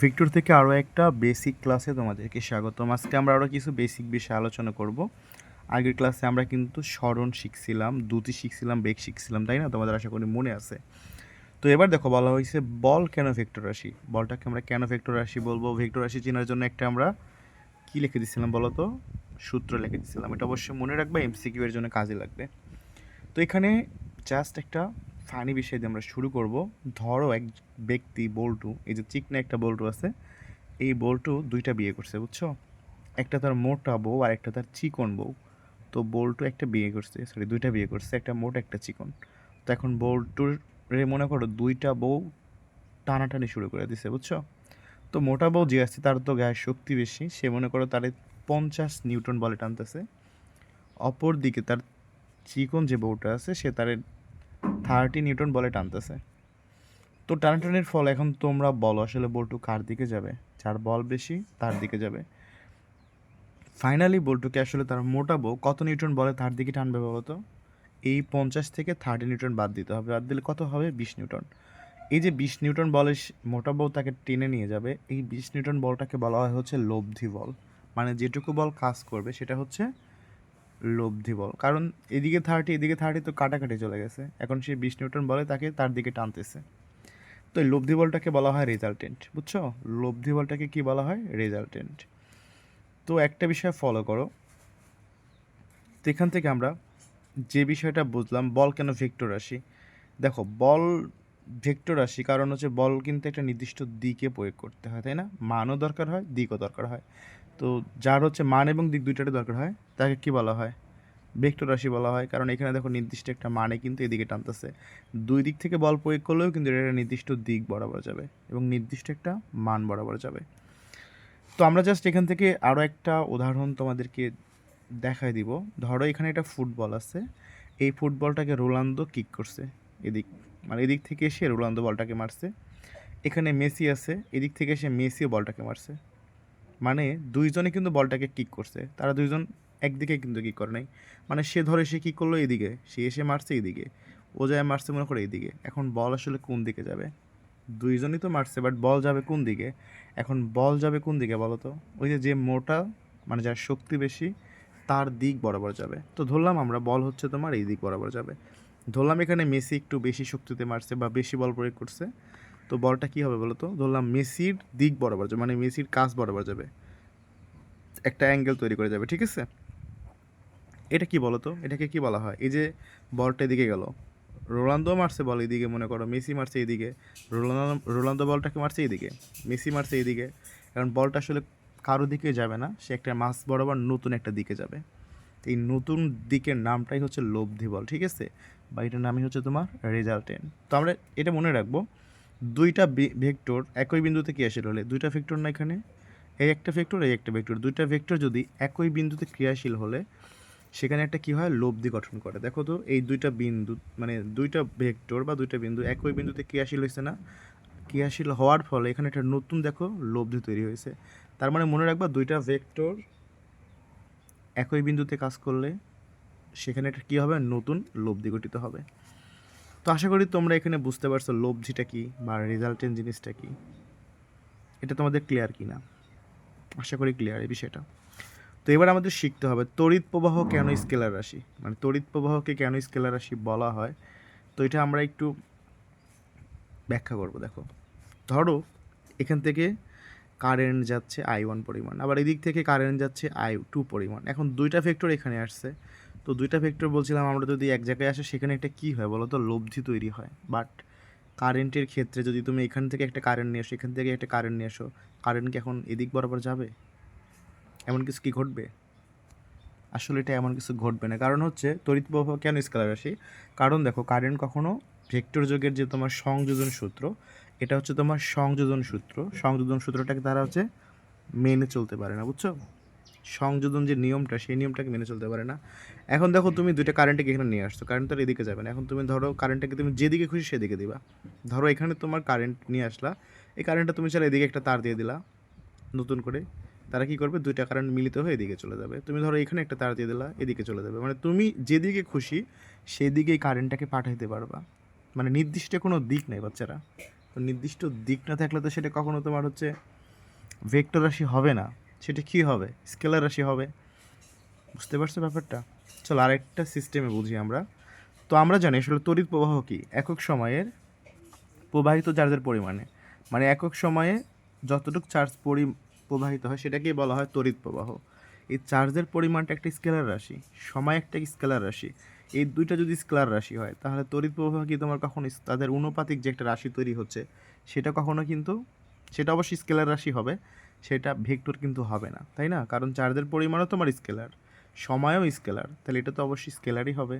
Victor থেকে আরও একটা বেসিক ক্লাসে তোমাদেরকে স্বাগতম। আজকে আমরা আরও কিছু বেসিক বিষয়ে আলোচনা করব। আগের ক্লাসে আমরা কিন্তু স্মরণ শিখছিলাম দুটি শিখছিলাম, বেগ শিখছিলাম, তাই না? তোমাদের আশা করি মনে আছে। তো এবার দেখো, বলা হয়েছে বল কেন ভেক্টর রাশি? বলটাকে আমরা কেন ভেক্টর রাশি বলব? ভেক্টর রাশি চেনার জন্য একটা আমরা কি লিখে দিছিলাম বলো তো? সূত্র লিখে দিছিলাম। এটা অবশ্যই মনে রাখবে এমসিকিউ এর জন্য কাজে লাগবে। তো এখানে জাস্ট একটা ফানি বিষয় দিয়ে আমরা শুরু করব। ধরো এক ব্যক্তি বল্টু, এই যে চিকনা একটা বল্টু আছে, এই বল্টু দুইটা বিয়ে করছে, বুঝছ? একটা তার মোটা বউ আর একটা তার চিকন বউ। তো বল্টু একটা বিয়ে করছে সরি দুইটা বিয়ে করছে, একটা মোটা, একটা চিকন। তো এখন বল্টুর রে মনে করো দুইটা বউ টানাটানি শুরু করে দিছে, বুঝছ? তো মোটা বউ যে আছে, তার তো গায়ের শক্তি বেশি, সে মনে করো তারে পঞ্চাশ নিউটন বলে টানতেছে। অপর দিকে তার চিকন যে বউটা আছে, সে তার থার্টি নিউটন বলে টানতেছে। তো টানাটানির ফল এখন তোমরা বলো, আসলে বল্টু কার দিকে যাবে? যার বল বেশি, তার দিকে যাবে। ফাইনালি বল্টুকে আসলে তার মোটা বউ কত নিউটন বলে তার দিকে টানবে বলো তো এই পঞ্চাশ থেকে থার্টি নিউটন বাদ দিতে হবে। বাদ দিলে কত হবে? বিশ নিউটন। এই যে বিশ নিউটন বলে মোটা বউ তাকে টেনে নিয়ে যাবে, এই বিশ নিউটন বলটাকে বলা হয় হচ্ছে লব্ধি বল। মানে যেটুকু বল কাজ করবে সেটা হচ্ছে লব্ধি বল। কারণ এদিকে থার্টি এদিকে থার্টি তো কাটাকাটি চলে গেছে। এখন সে বিশ নিউটন বলে, তাকে তার দিকে টানতেছে। তো এই লব্ধি বলটাকে বলা হয় রেজাল্টেন্ট বুঝছ? লব্ধি বলটাকে কি বলা হয়? রেজাল্টেন্ট তো একটা বিষয় ফলো করো। তো এখান থেকে আমরা যে বিষয়টা বুঝলাম, বল কেন ভেক্টর রাশি? দেখো, বল ভেক্টর রাশি কারণ হচ্ছে বল কিন্তু একটা নির্দিষ্ট দিকে প্রয়োগ করতে হয়, তাই না? মানও দরকার হয়, দিকও দরকার হয়। তো যার হচ্ছে মান এবং দিক দুইটারই দরকার হয়। তাকে কি বলা হয়? ভেক্টর রাশি বলা হয়। কারণ এখানে দেখো নির্দিষ্ট একটা মানে কিন্তু এদিকে টানতেছে। দুই দিক থেকে বল প্রয়োগ করলেও কিন্তু এটা নির্দিষ্ট দিক বরাবর যাবে এবং নির্দিষ্ট একটা মান বরাবর যাবে। তো আমরা জাস্ট এখান থেকে আরও একটা উদাহরণ তোমাদেরকে দেখাই দিব। ধরো এখানে একটা ফুটবল আছে। এই ফুটবলটাকে রোনালদো কিক করছে। এদিক মানে এদিক থেকে এসে রোনালদো বলটাকে মারছে। এখানে মেসি আছে। এদিক থেকে এসে মেসিও বলটাকে মারছে। মানে দুইজনে কিন্তু বলটাকে কিক করছে। তারা দুইজন একদিকে কিন্তু কিক করে নাই? মানে সে ধরে সে কী করল এদিকে? সে এসে মারছে এইদিকে ও যায় মারছে মনে করে এইদিকে এখন বল আসলে কোন দিকে যাবে? দুইজনই তো মারছে বাট বল যাবে কোন দিকে? এখন বল যাবে কোন দিকে বলো তো? ওই যে যে মোটা মানে যার শক্তি বেশি, তার দিক বরাবর যাবে। তো ধরলাম আমরা বল হচ্ছে তোমার এই দিক বরাবর যাবে। ধরলাম এখানে মেসি একটু বেশি শক্তিতে মারছে বা বেশি বল প্রয়োগ করছে। তো বলটা কী হবে বলো তো? ধরলাম মেসির দিক বরাবর যাবে মানে মেসির কাজ বরাবর যাবে। একটা অ্যাঙ্গেল তৈরি করে যাবে, ঠিক আছে? এটা কি বলতো এটাকে কি বলা হয়? এই যে বলটা এদিকে গেল। রোনালদো মারছে বল এদিকে, মনে করো। মেসি মারছে এইদিকে রোনালদো রোনালদো বলটাকে মারছে এইদিকে মেসি মারছে এইদিকে কারণ বলটা আসলে কারও দিকে যাবে না। সে একটা মাস বরাবর নতুন একটা দিকে যাবে। এই নতুন দিকের নামটাই হচ্ছে লব্ধি বল, ঠিক আছে? বা এটার নামই হচ্ছে তোমার রেজাল্টেন্ট। তো আমরা এটা মনে রাখব, দুইটা ভেক্টর একই বিন্দুতে ক্রিয়াশীল হলে, দুইটা ভেক্টর না এখানে? এই একটা ভেক্টর, এই একটা ভেক্টর। দুইটা ভেক্টর যদি একই বিন্দুতে ক্রিয়াশীল হলে সেখানে একটা কি হয়? লব্ধি গঠন করে। দেখো তো, এই দুইটা বিন্দু মানে দুইটা ভেক্টর বা দুইটা বিন্দু একই বিন্দুতে ক্রিয়াশীল হয়েছে না? ক্রিয়াশীল হওয়ার ফলে এখানে একটা নতুন, দেখো, লব্ধি তৈরি হয়েছে তার মানে মনে রাখবা, দুইটা ভেক্টর একই বিন্দুতে কাজ করলে সেখানে একটা কী হবে? নতুন লব্ধি গঠিত হবে। তো আশা করি তোমরা এখানে বুঝতে পারছ লব্ধিটা কি বা রেজাল্টেন্ট জিনিসটা কী। এটা তোমাদের ক্লিয়ার কি না আশা করি ক্লিয়ার এই বিষয়টা। তো এবার আমাদের শিখতে হবে, তড়িৎ প্রবাহ কেন স্কেলার রাশি? মানে তড়িৎ প্রবাহকে কেন স্কেলার রাশি বলা হয়? তো এটা আমরা একটু ব্যাখ্যা করব, দেখো। ধরো, এখান থেকে কারেন্ট যাচ্ছে আই ওয়ান পরিমাণ, আবার এদিক থেকে কারেন্ট যাচ্ছে আই টু পরিমাণ। এখন দুইটা ভেক্টর এখানে আসছে, তো দুইটা ভেক্টর বলছিলাম আমরা যদি এক জায়গায় আসে, সেখানে একটা কী হয় বলো তো? লব্ধি তৈরি হয়। বাট কারেন্টের ক্ষেত্রে যদি তুমি এখান থেকে একটা কারেন্ট নিয়ে আসো, এখান থেকে একটা কারেন্ট নিয়ে আসো কারেন্ট কি এখন এদিক বরাবর যাবে? এমন কিছু কি ঘটবে? আসলে এটা এমন কিছু ঘটবে না। কারণ হচ্ছে, তড়িৎ প্রবাহ কেন স্কেলার রাশি কারণ দেখো কারেন্ট কখনো ভেক্টর যোগের যে তোমার সংযোজন সূত্র, এটা হচ্ছে তোমার সংযোজন সূত্র। সংযোজন সূত্রটাকে তারা হচ্ছে মেনে চলতে পারে না, বুঝছ? সংযোজন যে নিয়মটা, সেই নিয়মটাকে মেনে চলতে পারে না। এখন দেখো, তুমি দুইটা কারেন্টকে এখানে নিয়ে আসছো। কারেন্ট তো এদিকে যাবে না। এখন তুমি ধরো কারেন্টটাকে তুমি যেদিকে খুশি সেদিকে দিবা। ধরো, এখানে তোমার কারেন্ট নিয়ে আসলা। এই কারেন্টটা তুমি চাইলে এদিকে একটা তার দিয়ে দিলা, নতুন করে। তারা কি করবে? দুইটা কারেন্ট মিলিত হয়ে এদিকে চলে যাবে। তুমি ধরো এখানে একটা তার দিয়ে দিলা, এদিকে চলে যাবে। মানে তুমি যেদিকে খুশি, সেদিকেই কারেন্টটাকে পাঠাইতে পারবা। মানে নির্দিষ্ট কোনো দিক নেই বাচ্চারা। তো নির্দিষ্ট দিক না থাকলে তো সেটা কখনো তোমার হচ্ছে ভেক্টর রাশি হবে না। সেটা কী হবে? স্কেলার রাশি হবে। বুঝতে পারছ ব্যাপারটা? চলো আরেকটা সিস্টেমে বুঝি আমরা। তো আমরা জানি আসলে তড়িৎ প্রবাহ কি? একক সময়ের প্রবাহিত চার্জের পরিমাণে। মানে একক সময়ে যতটুকু চার্জ পরি প্রবাহিত হয়, সেটাকেই বলা হয় তড়িৎ প্রবাহ। এই চার্জের পরিমাণটা একটা স্কেলার রাশি, সময় একটা স্কেলার রাশি। এই দুইটা যদি স্কেলার রাশি হয়, তাহলে তড়িৎ প্রবাহ কি তোমার কখনো তাদের অনুপাতিক যে একটা রাশি তৈরি হচ্ছে, সেটা কখনো কিন্তু, সেটা অবশ্যই স্কেলার রাশি হবে, সেটা ভেক্টর কিন্তু হবে না, তাই না? কারণ চার্জের পরিমাণও তোমার স্কেলার, সময়ও স্কেলার, তাহলে এটা তো অবশ্যই স্কেলারই হবে।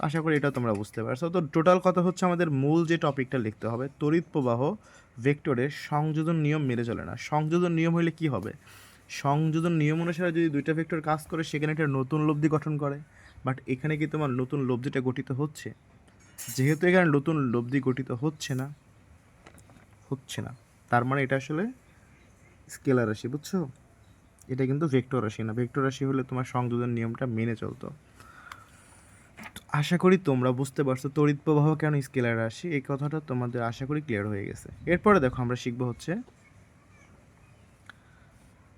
আশা করি এটা তোমরা বুঝতে পারছ। তো টোটাল কথা হচ্ছে আমাদের মূল যে টপিকটা লিখতে হবে, তড়িৎ প্রবাহ ভেক্টরের সংযোজন নিয়ম মেনে চলে না। সংযোজন নিয়ম হলে কি হবে? সংযোজন নিয়ম অনুসারে যদি দুইটা ভেক্টর কাজ করে, সেখানে একটা নতুন লব্ধি গঠন করে। বাট এখানে কি তোমার নতুন লব্ধিটা গঠিত হচ্ছে? যেহেতু এখানে নতুন লব্ধি গঠিত হচ্ছে না হচ্ছে না। তার মানে এটা আসলে স্কেলার রাশি, বুঝছ? এটা কিন্তু ভেক্টর রাশি না। ভেক্টর রাশি হলে তোমার সংযোজন নিয়মটা মেনে চলতো। আশা করি তোমরা বুঝতে পারছ তড়িৎ প্রবাহ কেন স্কেলার রাশি এই কথাটা তোমাদের আশা করি ক্লিয়ার হয়ে গেছে। এরপরে দেখো আমরা শিখব হচ্ছে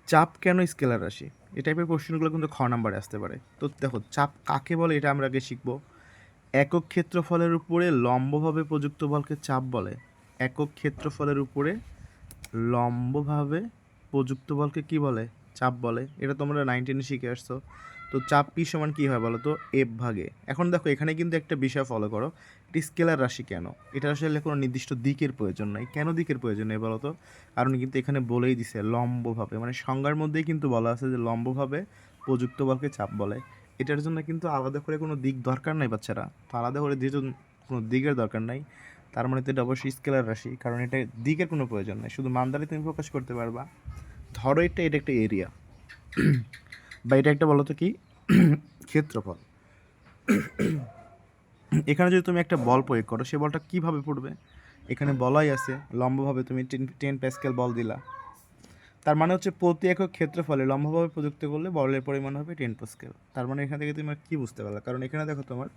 চাপ কেন স্কেলার রাশি এই টাইপের প্রশ্নগুলো কিন্তু খ নাম্বারে আসতে পারে। তো দেখো চাপ কাকে বলে এটা আমরা আগে শিখব। একক ক্ষেত্রফলের উপরে লম্বভাবে প্রযুক্ত বলকে চাপ বলে। একক ক্ষেত্রফলের উপরে লম্বভাবে প্রযুক্ত বলকে কি বলে? চাপ বলে। এটা তোমরা নাইনটিনে শিখে আসছো। তো চাপ পি সমান কী হয় বলো তো? এফ ভাগে। এখন দেখো, এখানে কিন্তু একটা বিষয় ফলো করো, এটি স্কেলার রাশি কেন? এটা আসলে কোনো নির্দিষ্ট দিকের প্রয়োজন নাই। কেন দিকের প্রয়োজন নেই বলো তো? কারণ কিন্তু এখানে বলেই দিছে, লম্বভাবে। মানে সংজ্ঞার মধ্যেই কিন্তু বলা আছে যে লম্বভাবে প্রযুক্ত বলকে চাপ বলে। এটার জন্য কিন্তু আলাদা করে কোনো দিক দরকার নাই বাচ্চারা। তো আলাদা করে যেহেতু কোনো দিকের দরকার নাই, তার মানে তো এটা অবশ্যই স্কেলার রাশি। কারণ এটা দিকের কোনো প্রয়োজন নাই। শুধু মানদারে তুমি প্রকাশ করতে পারবা। ধরো এটা এটা একটা এরিয়া বা এটা একটা বলো তো কি? ক্ষেত্রফল। এখানে যদি তুমি একটা বল প্রয়োগ করো, সে বলটা কীভাবে পড়বে এখানে বলাই আছে, লম্বভাবে তুমি টেন টেন প্যাসকেল বল দিলা। তার মানে হচ্ছে প্রতি একক ক্ষেত্রফলে লম্বভাবে প্রযুক্ত করলে বলের পরিমাণ হবে টেন প্যাসকেল তার মানে এখান থেকে তুমি কি বুঝতে পারলা? কারণ এখানে দেখো তোমার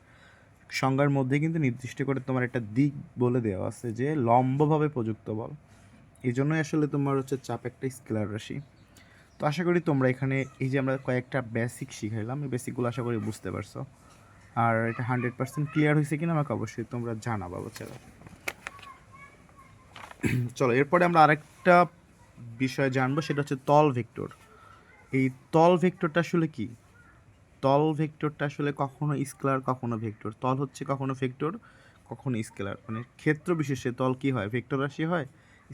সংজ্ঞার মধ্যে কিন্তু নির্দিষ্ট করে তোমার একটা দিক বলে দেওয়া আছে যে লম্বভাবে প্রযুক্ত বল। এই জন্যই আসলে তোমার হচ্ছে চাপ একটা স্কেলার রাশি। তো আশা করি তোমরা এখানে এই যে আমরা কয়েকটা বেসিক শিখাইলাম, এই বেসিকগুলো আশা করি বুঝতে পারছ। আর এটা হান্ড্রেড পার্সেন্ট ক্লিয়ার হয়েছে কিনা আমাকে অবশ্যই তোমরা জানাবা বাচ্চারা চলো, এরপরে আমরা আরেকটা বিষয় জানব, সেটা হচ্ছে তল ভেক্টর এই তল ভেক্টরটা আসলে কি? তল ভেক্টরটা আসলে কখনো স্কেলার কখনো ভেক্টর তল হচ্ছে কখনো ভেক্টর কখনো স্কেলার মানে ক্ষেত্র বিশেষে তল কি হয়? ভেক্টর রাশি হয়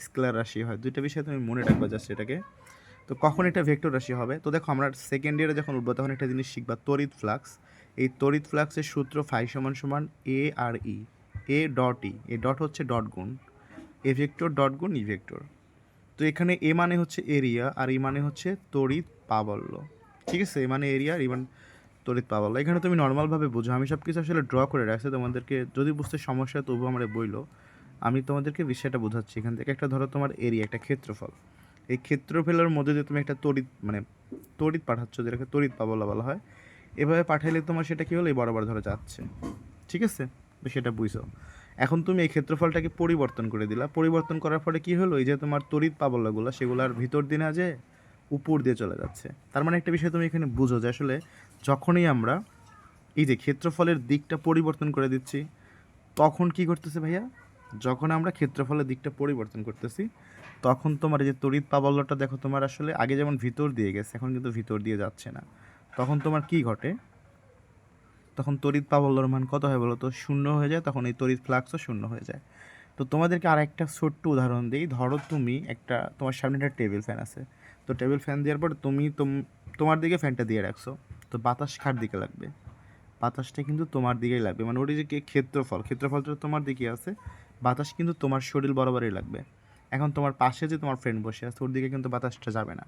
স্কেলার রাশি হয়। দুইটা বিষয় তুমি মনে রাখবা জাস্ট এটাকে। তো কখন এটা ভেক্টর রাশি হবে? তো দেখো আমরা সেকেন্ড ইয়ারে যখন উঠবো, তখন একটা জিনিস শিখবা, তড়িৎ ফ্লাক্স এই তড়িৎ ফ্লাক্সের সূত্র ফাই সমান সমান A R E A dot E A dot হচ্ছে ডট গুণ এ ভেক্টর ডট গুণ ই ভেক্টর তো এখানে এ মানে হচ্ছে এরিয়া আর ই মানে হচ্ছে তড়িৎ পাবল্য ঠিক আছে? এ মানে এরিয়া আর ই মানে তড়িৎ প্রাবল্য। এখানে তুমি নর্মালভাবে বুঝো। আমি সব কিছু আসলে ড্র করে রাখছি। তোমাদেরকে যদি বুঝতে সমস্যা তবু আমার বইলো। আমি তোমাদেরকে বিষয়টা বোঝাচ্ছি। এখান থেকে একটা ধরো তোমার এরিয়া একটা ক্ষেত্রফল। এই ক্ষেত্রফলের মধ্যে দিয়ে তুমি একটা তড়িৎ মানে তড়িৎ পাঠাচ্ছ, যেটাকে তড়িৎ পাবলা বলা হয়, এভাবে পাঠাইলে তোমার সেটা কী হলো? এই বরাবর ধরে যাচ্ছে। ঠিক আছে? সেটা বুঝো এখন তুমি এই ক্ষেত্রফলটাকে পরিবর্তন করে দিলা। পরিবর্তন করার ফলে কি হলো? এই যে তোমার তড়িৎ পাবলাগুলো, সেগুলোর ভিতর দিনে যে উপর দিয়ে চলে যাচ্ছে। তার মানে একটা বিষয় তুমি এখানে বুঝো যে আসলে যখনই আমরা এই যে ক্ষেত্রফলের দিকটা পরিবর্তন করে দিচ্ছি, তখন কি করতেছে ভাইয়া? যখন আমরা ক্ষেত্রফলের দিকটা পরিবর্তন করতেছি তখন তোমার যে তড়িৎ প্রাবল্যটা দেখো, তোমার আসলে আগে যেমন ভিতর দিয়ে গেছে, এখন কিন্তু ভিতর দিয়ে যাচ্ছে না। তখন তোমার কি ঘটে? তখন তড়িৎ প্রাবল্যর মান কত হয় বলো তো? শূন্য হয়ে যায়, তখন এই তড়িৎ ফ্লাক্সও শূন্য হয়ে যায়। তো তোমাদেরকে আর একটা ছোট্ট উদাহরণ দিই। ধরো তুমি একটা, তোমার সামনে একটা টেবিল ফ্যান আছে। তো টেবিল ফ্যান দেওয়ার পর তুমি তোম- তোমার দিকে ফ্যানটা দিয়ে রাখছো। তো বাতাস কার দিকে লাগবে? বাতাসটা কিন্তু তোমার দিকেই লাগবে। মানে ওটি যে ক্ষেত্রফল। ক্ষেত্রফলটা তোমার দিকে আছে। বাতাস কিন্তু তোমার শরীর বরাবরই লাগবে। এখন তোমার পাশে যে তোমার ফ্রেন্ড বসে আছে, ওর দিকে কিন্তু বাতাসটা যাবে না।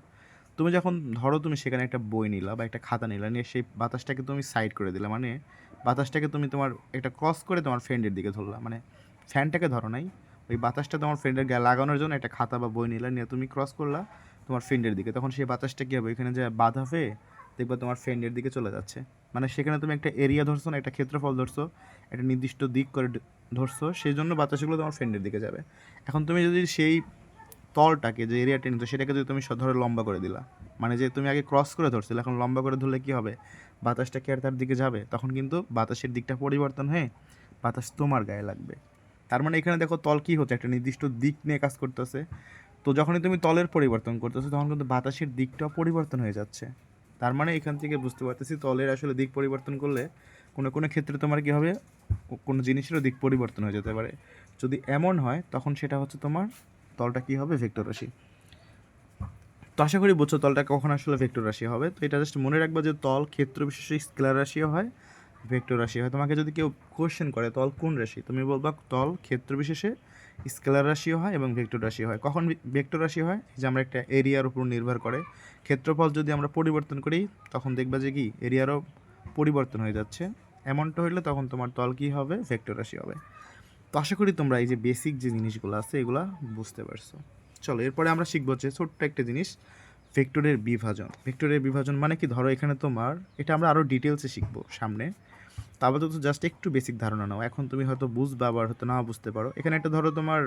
তুমি যখন ধরো তুমি সেখানে একটা বই নিলা বা একটা খাতা নিলা, নিয়ে সেই বাতাসটাকে তুমি সাইড করে দিলা মানে বাতাসটাকে তুমি তোমার একটা ক্রস করে তোমার ফ্রেন্ডের দিকে ধরলা। মানে ফ্যানটাকে ধরো নাই, ওই বাতাসটা তোমার ফ্রেন্ডের গায়ে লাগানোর জন্য একটা খাতা বা বই নিলা, নিয়ে তুমি ক্রস করলা তোমার ফ্রেন্ডের দিকে। তখন সেই বাতাসটা কী হবে? ওইখানে যে বাধা হয়ে দেখবা তোমার ফ্রেন্ডের দিকে চলে যাচ্ছে। মানে সেখানে তুমি একটা এরিয়া ধরছো না, একটা ক্ষেত্রফল ধরছো, একটা নির্দিষ্ট দিক করে ধরছো সেই জন্য বাতাসগুলো তোমার ফ্রেন্ডের দিকে যাবে। এখন তুমি যদি সেই তলটাকে, যে এরিয়াটা নিতো, সেটাকে যদি তুমি ধরে লম্বা করে দিলা মানে যে তুমি আগে ক্রস করে ধরছিলে, এখন লম্বা করে ধরলে কী হবে? বাতাসটা কি আর তার দিকে যাবে? তখন কিন্তু বাতাসের দিকটা পরিবর্তন হয়ে বাতাস তোমার গায়ে লাগবে। তার মানে এখানে দেখো তল কী হচ্ছে? একটা নির্দিষ্ট দিক নিয়ে কাজ করতেছে। তো যখনই তুমি তলের পরিবর্তন করতেছো, তখন কিন্তু বাতাসের দিকটাও পরিবর্তন হয়ে যাচ্ছে। তার মানে এখান থেকে বুঝতে পারতেছি তলের আসলে দিক পরিবর্তন করলে কোনো কোনো ক্ষেত্রে তোমার কী হবে? কোনো জিনিসেরও দিক পরিবর্তন হয়ে যেতে পারে। যদি এমন হয়, তখন সেটা হচ্ছে তোমার তলটা কী হবে? ভেক্টর রাশি। তো আশা করি বুঝছ তলটা কখন আসলে ভেক্টর রাশি হবে। তো এটা জাস্ট মনে রাখবা যে তল ক্ষেত্র বিশেষে স্কেলার রাশিও হয় ভেক্টর রাশি। হয় তোমাকে যদি কেউ কোয়েশ্চেন করে, তল কোন রাশি? তুমি বলবা তল ক্ষেত্র বিশেষে স্কেলার রাশিও হয় এবং ভেক্টর রাশি হয়। কখন ভেক্টর রাশি হয়? যে আমরা একটা এরিয়ার উপর নির্ভর করে। ক্ষেত্রফল যদি আমরা পরিবর্তন করি, তখন দেখবা যে কি? এরিয়ারও পরিবর্তন হয়ে যাচ্ছে। এমনটা হইলে তখন তোমার তল কী হবে? ভেক্টর রাশি হবে। তো আশা করি তোমরা এই যে বেসিক যে জিনিসগুলো আছে, এগুলা বুঝতে পারছ। চলো, এরপরে আমরা শিখব হচ্ছে ছোট্ট একটা জিনিস। ভেক্টরের বিভাজন। ভেক্টরের বিভাজন মানে কি? ধরো এখানে তোমার, এটা আমরা আরও ডিটেলসে শিখব সামনে। তো জাস্ট একটু বেসিক ধারণা নাও। এখন তুমি হয়তো বুঝবা আবার হয়তো না বুঝতে পারো। এখানে একটা ধরো তোমার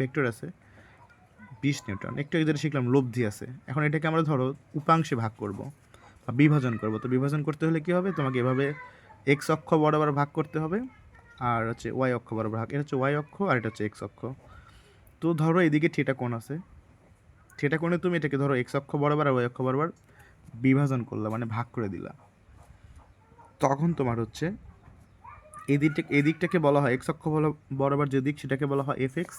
ভেক্টর আছে, বিশ নিউটন। একটু যেটা শিখলাম, লব্ধি আছে। এখন এটাকে আমরা ধরো উপাংশে ভাগ করব বা বিভাজন করব। তো বিভাজন করতে হলে কি হবে? তোমাকে এভাবে এক্স অক্ষ বরাবর ভাগ করতে হবে আর হচ্ছে ওয়াই অক্ষ বরাবর ভাগ। এটা হচ্ছে ওয়াই অক্ষ আর এটা হচ্ছে এক্স অক্ষ। তো ধরো এদিকে থিটা কোণ আছে। থিটা কোণে তুমি এটাকে ধরো এক্স অক্ষ বরাবর আর ওয়াই অক্ষ বরাবর বিভাজন করলা মানে ভাগ করে দিলা। তখন তোমার হচ্ছে এই দিকটা, এই দিকটাকে বলা হয় এক্স অক্ষ বরাবর যে দিক সেটাকে বলা হয় এফ এক্স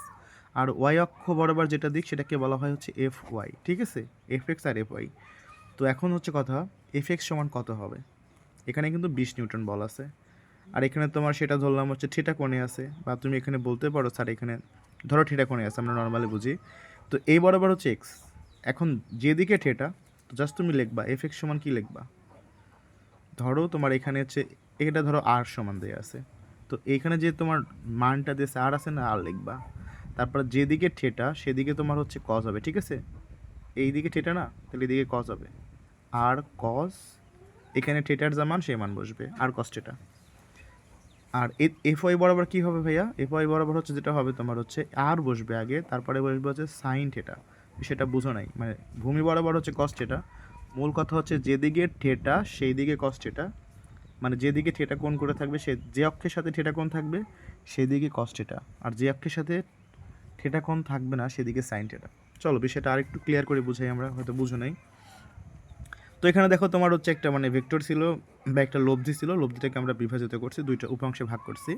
আর ওয়াই অক্ষ বরাবর যেটা দিক সেটাকে বলা হয় হচ্ছে এফ ওয়াই ঠিক আছে? এফ এক্স আর এফ ওয়াই তো এখন হচ্ছে কথা এফ এক্স সমান কত হবে? এখানে কিন্তু বিশ নিউটন বল আছে। আর এখানে তোমার সেটা ধরলাম হচ্ছে ঠিটা কোণে আছে, বা তুমি এখানে বলতে পারো স্যার এখানে, ধরো ঠিটা কোণে আছে, আমরা নর্মালি বুঝি। তো এই বরাবর হচ্ছে এক্স এখন যেদিকে ঠেটা, তো জাস্ট তুমি লিখবা এফ এক্স সমান কী লিখবা? ধরো তোমার এখানে হচ্ছে, এটা ধরো আর সমান দেয়া আছে। তো এইখানে যে তোমার মানটা দিয়েছে আর আছে না আর লিখবা। তারপর যেদিকে ঠেটা, সেদিকে তোমার হচ্ছে কজ হবে, ঠিক আছে? এই দিকে ঠেটা না, তাহলে এদিকে কজ হবে। আর কজ এখানে ঠেটার যা মান, সেই মান বসবে আর কজ ঠেটা। আর এফ ওয়াই বরাবর কী হবে ভাইয়া? এফ ওয়াই বরাবর হচ্ছে যেটা হবে তোমার হচ্ছে আর বসবে আগে, তারপরে বসবে হচ্ছে সাইন ঠেটা সেটা বুঝো নাই। মানে ভূমি বরাবর হচ্ছে কস ঠেটা মূল কথা হচ্ছে যেদিকে ঠেটা সেই দিকে কস ঠেটা মানে যেদিকে ঠেটা কোণ করে থাকবে, সে, যে অক্ষের সাথে ঠেটা কোণ থাকবে, সেদিকে কস ঠেটা আর যে অক্ষের সাথে ঠেটা কোণ থাকবে না, সেদিকে সাইন ঠেটা চলো বিষয়টা আরেকটু ক্লিয়ার করে বুঝাই আমরা, হয়তো বুঝো নাই। তো এখানে দেখো তোমার হচ্ছে একটা মানে ভেক্টর ছিল বা একটা লব্ধি ছিল। লব্ধিটাকে আমরা বিভাজিত করছি, দুইটা উপাংশে ভাগ করছি।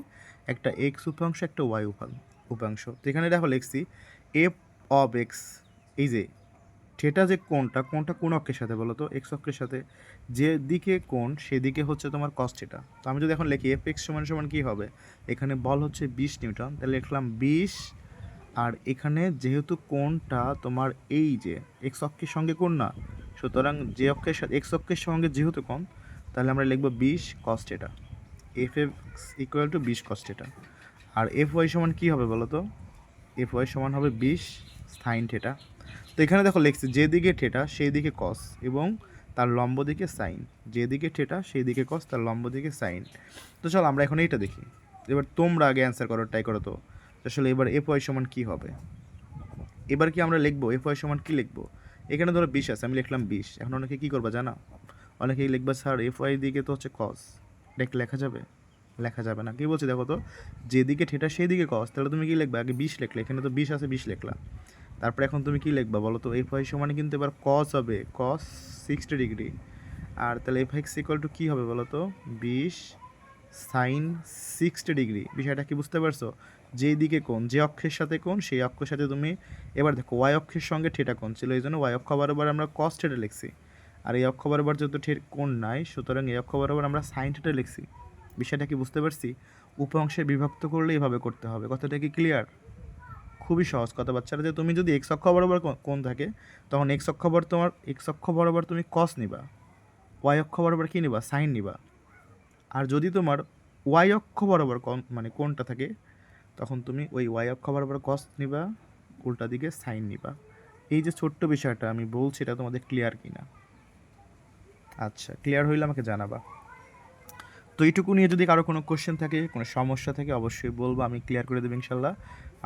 একটা এক্স উপাংশ, একটা ওয়াই উপাং উপাংশ। তো এখানে দেখো লিখছি এফ অব এক্স এই যে থিটা যে কোনটা কোনটা কোন অক্ষের সাথে বলো তো? এক্স অক্ষের সাথে। যে দিকে কোণ, সেদিকে হচ্ছে তোমার কস থিটা তো আমি যদি এখন লিখি এফ এক্স সমান সমান কী হবে? এখানে বল হচ্ছে বিশ নিউটন। তাহলে লিখলাম বিশ। আর এখানে যেহেতু কোনটা তোমার এই যে এক্স অক্ষের সঙ্গে কোন না সুতরাং যে অক্ষের সাথে এক্স অক্ষের সঙ্গে যেহেতু কম, তাহলে আমরা লিখব বিশ cos theta F X equal to বিশ কস থিটা আর এফ ওয়াই সমান কী হবে বলো তো? এফ ওয়াই সমান হবে বিশ সাইন থিটা তো এখানে দেখো লিখছি যেদিকে ঠেটা সেই দিকে কস এবং তার লম্ব দিকে সাইন যেদিকে ঠেটা সেই দিকে কস তার লম্ব দিকে সাইন তো চলো আমরা এখন এইটা দেখি। এবার তোমরা আগে অ্যান্সার করো ট্রাই করো তো। আসলে এবার এফ ওয়াই সমান কী হবে? এবার কি আমরা লিখব? এফ ওয়াই সমান কী লিখব? এখানে ধরো বিশ আছে, আমি লিখলাম বিশ। এখন অনেকে কী করবা জানা? অনেকেই লিখবা, স্যার এফ ওয়াই দিকে তো হচ্ছে কস এটা লেখা যাবে? লেখা যাবে না। কি বলছি দেখো তো, যেদিকে ঠেটা সেই দিকে কস তাহলে তুমি কি লিখবে? আগে বিশ লিখলে, এখানে তো বিশ আছে, বিশ লিখলা তারপরে এখন তুমি কি লিখবা বলো তো? এফ ওয়াই সমানে কিন্তু এবার কস হবে কস সিক্সটি ডিগ্রি আর তাহলে এফ এক্স ইকুয়াল টু কী হবে বলো তো? বিশ সাইন সিক্সটি ডিগ্রি বিষয়টা কি বুঝতে পারছ? যেই দিকে কোণ, যে অক্ষের সাথে কোণ, সেই অক্ষের সাথে তুমি, এবার দেখো ওয়াই অক্ষের সঙ্গে ঠেটা কোণ ছিল এই জন্য ওয়াই অক্ষ বরাবর আমরা কস ঠেটা লিখছি। আর এই অক্ষ বরাবর যেহেতু ঠে কোণ নাই, সুতরাং এই অক্ষ বরাবর আমরা সাইন ঠেটা লিখছি। বিষয়টা কি বুঝতে পারছি? উপ অংশে বিভক্ত করলে এভাবে করতে হবে। কথাটা কি ক্লিয়ার খুবই সহজ কথা বাচ্চারা, যে তুমি যদি এক্স অক্ষ বরাবর কো- কোণ থাকে, তখন এক্স অক্ষ বর তোমার এক্স অক্ষ বরাবর তুমি কস নিবা। ওয়াই অক্ষ বরাবর কী নিবা? সাইন নিবা। আর যদি তোমার ওয়াই অক্ষ বরাবর মানে কোনটা থাকে তখন তুমি ওই ওয়াই অফ অক্ষ বরাবর কস নিবা, উল্টা দিকে সাইন নিবা। এই যে ছোট্ট বিষয়টা আমি বলছি এটা তোমাদের ক্লিয়ার কিনা। আচ্ছা ক্লিয়ার হইলে আমাকে জানাবা। তো এইটুকু নিয়ে যদি কারও কোনো কোশ্চেন থাকে, কোনো সমস্যা থাকে, অবশ্যই বলব, আমি ক্লিয়ার করে দেবো ইনশাল্লাহ।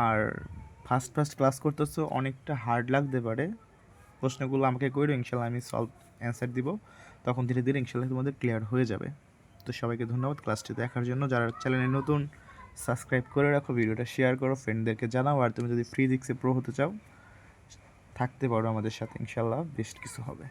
আর ফার্স্ট ফার্স্ট ক্লাস করতেছো, অনেকটা হার্ড লাগতে পারে। প্রশ্নগুলো আমাকে করো ইনশাল্লাহ আমি সলভ অ্যান্সার দিব। তখন ধীরে ধীরে ইনশাল্লাহ তোমাদের ক্লিয়ার হয়ে যাবে। তো সবাইকে ধন্যবাদ ক্লাসটি দেখার জন্য। যারা চ্যানেলে নতুন সাবস্ক্রাইব করে রাখো, ভিডিওটা শেয়ার করো ফ্রেন্ডদেরকে জানাও, আর তুমি যদি ফ্রি দিক্সে প্রো হতে চাও, থাকতে পারো আমাদের সাথে ইনশাল্লাহ বেস্ট কিছু হবে।